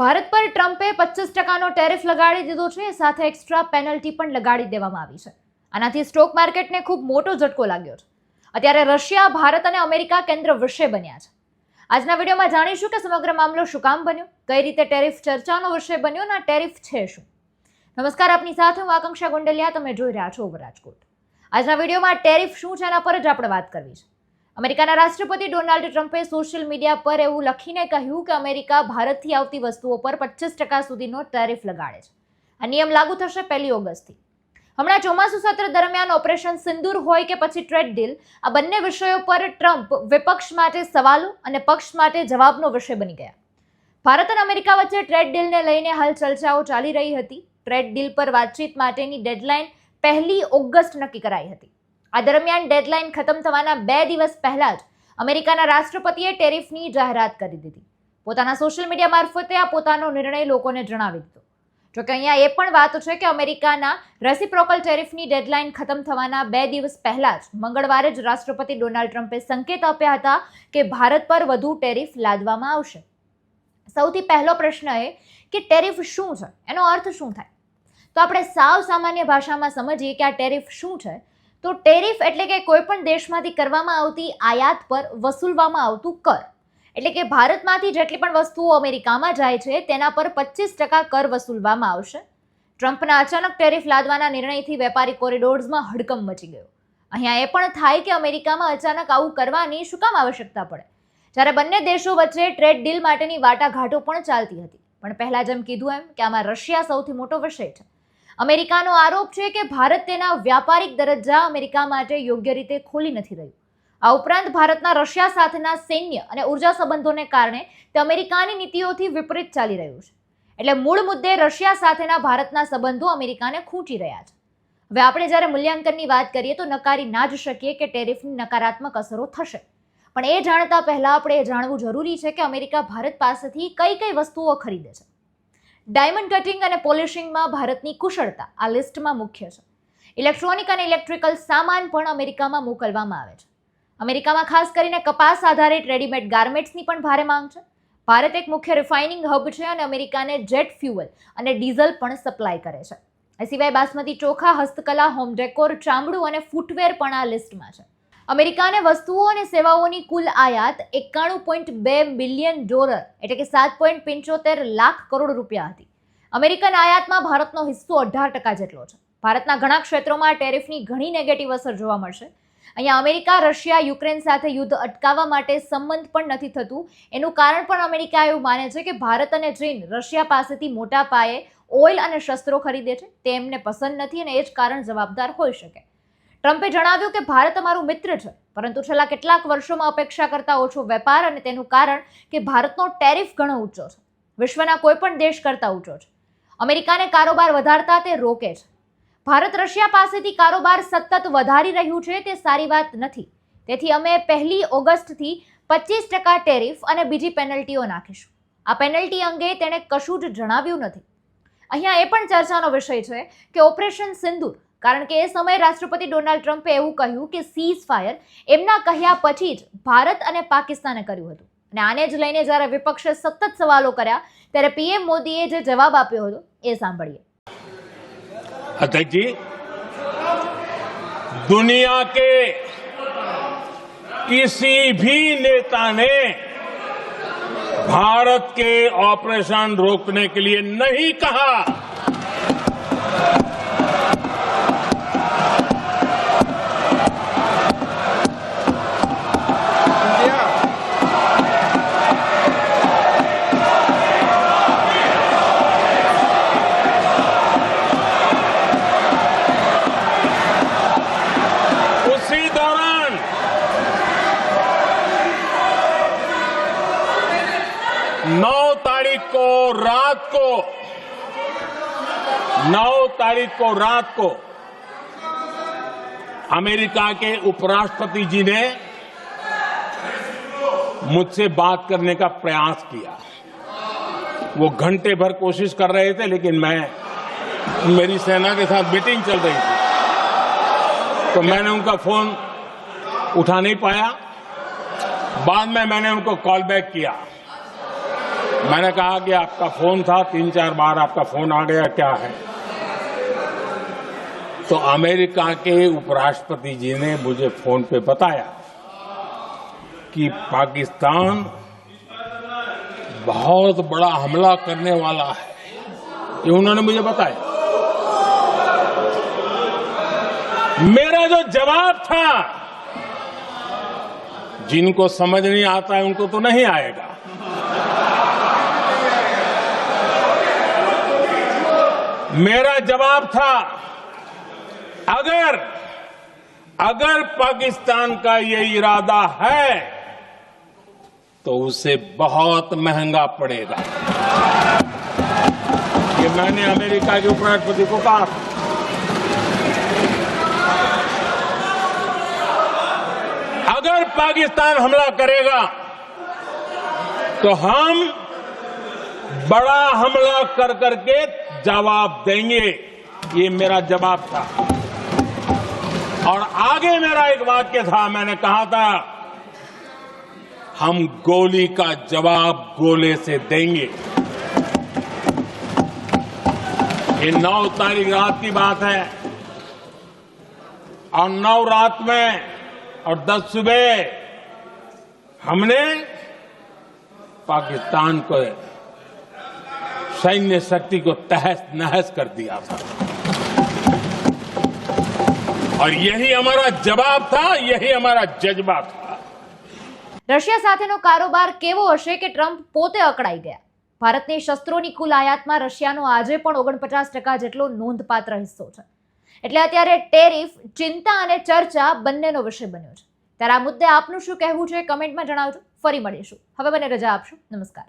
ભારત પર ટ્રમ્પે પચીસ ટકાનો ટેરિફ લગાડી દીધો છે, સાથે એક્સ્ટ્રા પેનલ્ટી પણ લગાડી દેવામાં આવી છે. આનાથી સ્ટોક માર્કેટને ખૂબ મોટો ઝટકો લાગ્યો છે. અત્યારે રશિયા, ભારત અને અમેરિકા કેન્દ્ર વિષય બન્યા છે. આજના વિડીયોમાં જાણીશું કે સમગ્ર મામલો શું કામ બન્યો, કઈ રીતે ટેરિફ ચર્ચાનો વિષય બન્યો અને ટેરિફ છે શું. નમસ્કાર આપની સાથે, હું આકાંક્ષા ગુંડલિયા, તમે જોઈ રહ્યા છો રાજકોટ આજના વિડીયોમાં ટેરિફ શું છે એના પર જ આપણે વાત કરવી છે. અમેરિકાના રાષ્ટ્રપતિ ડોનાલ્ડ ટ્રમ્પે સોશિયલ મીડિયા પર એવું લખીને કહ્યું કે અમેરિકા ભારતથી આવતી વસ્તુઓ પર પચીસ ટકા સુધીનો ટેરિફ લગાડે છે. આ નિયમ લાગુ થશે પહેલી ઓગસ્ટથી. હમણાં ચોમાસુ સત્ર દરમિયાન ઓપરેશન સિંદૂર હોય કે પછી ટ્રેડ ડીલ, આ બંને વિષયો પર ટ્રમ્પ વિપક્ષ માટે સવાલો અને પક્ષ માટે જવાબનો વિષય બની ગયા. ભારત અને અમેરિકા વચ્ચે ટ્રેડ ડીલને લઈને હાલ ચર્ચાઓ ચાલી રહી હતી. ટ્રેડ ડીલ પર વાતચીત માટેની ડેડલાઇન પહેલી ઓગસ્ટ નક્કી કરાઈ હતી. આ દરમિયાન ડેડલાઇન ખતમ થવાના બે દિવસ પહેલા જ અમેરિકાના રાષ્ટ્રપતિએ ટેરિફની જાહેરાત કરી દીધી. પોતાના સોશિયલ મીડિયા મારફતે આ પોતાનો નિર્ણય લોકોને જણાવી દીધો. જોકે અહીંયા એ પણ વાત છે કે અમેરિકાના રેસિપ્રોકલ ટેરિફની ડેડલાઇન ખતમ થવાના બે દિવસ પહેલા જ મંગળવારે જ રાષ્ટ્રપતિ ડોનાલ્ડ ટ્રમ્પે સંકેત આપ્યા હતા કે ભારત પર વધુ ટેરિફ લાદવામાં આવશે. સૌથી પહેલો પ્રશ્ન એ કે ટેરિફ શું છે? એનો અર્થ શું થાય? તો આપણે સાવ સામાન્ય ભાષામાં સમજીએ કે આ ટેરિફ શું છે? તો ટેરિફ એટલે કે કોઈ પણ દેશમાંથી કરવામાં આવતી આયાત પર વસૂલવામાં આવતું કર. એટલે કે ભારતમાંથી જેટલી પણ વસ્તુઓ અમેરિકામાં જાય છે, તેના પર પચીસ ટકા કર વસૂલવામાં આવશે. ટ્રમ્પના અચાનક ટેરિફ લાદવાના નિર્ણયથી વેપારી કોરિડોર્સમાં હડકંપ મચી ગયો. અહીંયા એ પણ થાય કે અમેરિકામાં અચાનક આવું કરવાની શું કામ આવશ્યકતા પડે? જ્યારે બંને દેશો વચ્ચે ટ્રેડ ડીલ માટેની વાટાઘાટો પણ ચાલતી હતી. પણ પહેલાં જેમ કીધું એમ કે આમાં રશિયા સૌથી મોટો વિષય છે. અમેરિકાનો આરોપ છે કે ભારત તેના વ્યાપારિક દરજ્જા અમેરિકા માટે યોગ્ય રીતે ખોલી નથી રહ્યું. આ ઉપરાંત ભારતના રશિયા સાથેના સૈન્ય અને ઊર્જા સંબંધોને કારણે તે અમેરિકાની નીતિઓથી વિપરીત ચાલી રહ્યું છે. એટલે મૂળ મુદ્દે રશિયા સાથેના ભારતના સંબંધો અમેરિકાને ખૂંચી રહ્યા છે. હવે આપણે જ્યારે મૂલ્યાંકનની વાત કરીએ તો નકારી ના જ શકીએ કે ટેરિફની નકારાત્મક અસરો થશે. પણ એ જાણતા પહેલાં આપણે એ જાણવું જરૂરી છે કે અમેરિકા ભારત પાસેથી કઈ કઈ વસ્તુઓ ખરીદે છે. ડાયમંડ કટિંગ અને પોલિશિંગમાં ભારતની કુશળતા આ લિસ્ટમાં મુખ્ય છે. ઇલેક્ટ્રોનિક અને ઇલેક્ટ્રિકલ સામાન પણ અમેરિકામાં મોકલવામાં આવે છે. અમેરિકામાં ખાસ કરીને કપાસ આધારિત રેડીમેડ ગાર્મેન્ટ્સની પણ ભારે માંગ છે. ભારત એક મુખ્ય રિફાઇનિંગ હબ છે અને અમેરિકાને જેટ ફ્યુઅલ અને ડીઝલ પણ સપ્લાય કરે છે. એ સિવાય બાસમતી ચોખા, હસ્તકલા, હોમ ડેકોર, ચામડું અને ફૂટવેર પણ આ લિસ્ટમાં છે. અમેરિકાને વસ્તુઓ અને સેવાઓની કુલ આયાત એકાણું પોઈન્ટ બે બિલિયન ડોલર, એટલે કે સાત પોઈન્ટ પંચોતેર લાખ કરોડ રૂપિયા હતી. અમેરિકન આયાતમાં ભારતનો હિસ્સો અઢાર ટકા જેટલો છે. ભારતના ઘણા ક્ષેત્રોમાં ટેરિફની ઘણી નેગેટિવ અસર જોવા મળશે. અહીંયા અમેરિકા, રશિયા, યુક્રેન સાથે યુદ્ધ અટકાવવા માટે સંબંધ પણ નથી થતું. એનું કારણ પણ અમેરિકા એવું માને છે કે ભારત અને ચીન રશિયા પાસેથી મોટા પાયે ઓઇલ અને શસ્ત્રો ખરીદે છે. તે એમને પસંદ નથી અને એ જ કારણ જવાબદાર હોઈ શકે. ટ્રમ્પે જણાવ્યું કે ભારત અમારું મિત્ર છે, પરંતુ છેલ્લા કેટલાક વર્ષોમાં અપેક્ષા કરતાં ઓછો વેપાર અને તેનું કારણ કે ભારતનો ટેરિફ ઘણો ઊંચો છે, વિશ્વના કોઈપણ દેશ કરતાં ઊંચો છે. અમેરિકાને કારોબાર વધારતા તે રોકે છે. ભારત રશિયા પાસેથી કારોબાર સતત વધારી રહ્યું છે તે સારી વાત નથી. તેથી અમે પહેલી ઓગસ્ટથી પચીસ ટકા ટેરિફ અને બીજી પેનલ્ટીઓ નાખીશું. આ પેનલ્ટી અંગે તેણે કશું જ જણાવ્યું નથી. અહીંયા એ પણ ચર્ચાનો વિષય છે કે ઓપરેશન સિંદૂર કારણ કે એ સમયે રાષ્ટ્રપતિ ડોનાલ્ડ ટ્રમ્પે એવું કહ્યું કે સીઝ ફાયર એમના કહ્યા પછી જ ભારત અને પાકિસ્તાને કર્યું હતું અને આને જ લઈને જ્યારે વિપક્ષે સતત સવાલો કર્યા ત્યારે પીએમ મોદીએ જે જવાબ આપ્યો હતો એ સાંભળીએ अध्यक्ष जी दुनिया के किसी भी नेता ने भारत के ऑपरेशन रोकने के लिए नहीं कहा नौ तारीख को रात को, नौ तारीख को रात को अमेरिका के उपराष्ट्रपति जी ने मुझसे बात करने का प्रयास किया। वो घंटे भर कोशिश कर रहे थे, लेकिन मैं, मेरी सेना के साथ मीटिंग चल रही थी। तो मैंने उनका फ़ोन उठा नहीं पाया। बाद में मैंने उनको कॉल बैक किया। मैंने कहा कि आपका फ़ोन था, तीन चार बार आपका फ़ोन आ गया, क्या है? तो अमेरिका के उपराष्ट्रपति जी ने मुझे फ़ोन पे बताया कि पाकिस्तान बहुत बड़ा हमला करने वाला है। ये उन्होंने मुझे बताया। मेरा जो जवाब था, जिनको समझ नहीं आता है, उनको तो नहीं आएगा। मेरा जवाब था, अगर अगर पाकिस्तान का ये इरादा है तो उसे बहुत महँगा पड़ेगा। ये मैंने अमेरिका के उपराष्ट्रपति को कहा अगर पाकिस्तान हमला करेगा तो हम बड़ा हमला कर करके जवाब देंगे। ये मेरा जवाब था। और आगे मेरा एक वाक्य था, मैंने कहा था, हम गोली का जवाब गोले से देंगे। ये नौ तारीख रात की बात है। और नौ रात में और दस सुबह हमने पाकिस्तान को सैन्य शक्ति को तहस नहस कर दिया था और यही हमारा जवाब था यही हमारा जज्बा था રશિયા સાથેનો કારોબાર કેવો હશે કે ટ્રમ્પ પોતે અકળાઈ ગયા ભારતની શસ્ત્રોની કુલ આયાતમાં રશિયાનો આજે પણ ઓગણપચાસ ટકા જેટલો નોંધપાત્ર હિસ્સો છે એટલે અત્યારે ટેરિફ ચિંતા અને ચર્ચા બંનેનો વિષય બન્યો છે ત્યારે આ મુદ્દે આપનું શું કહેવું છે કમેન્ટમાં જણાવજો ફરી મળીશું હવે મને રજા આપશો નમસ્કાર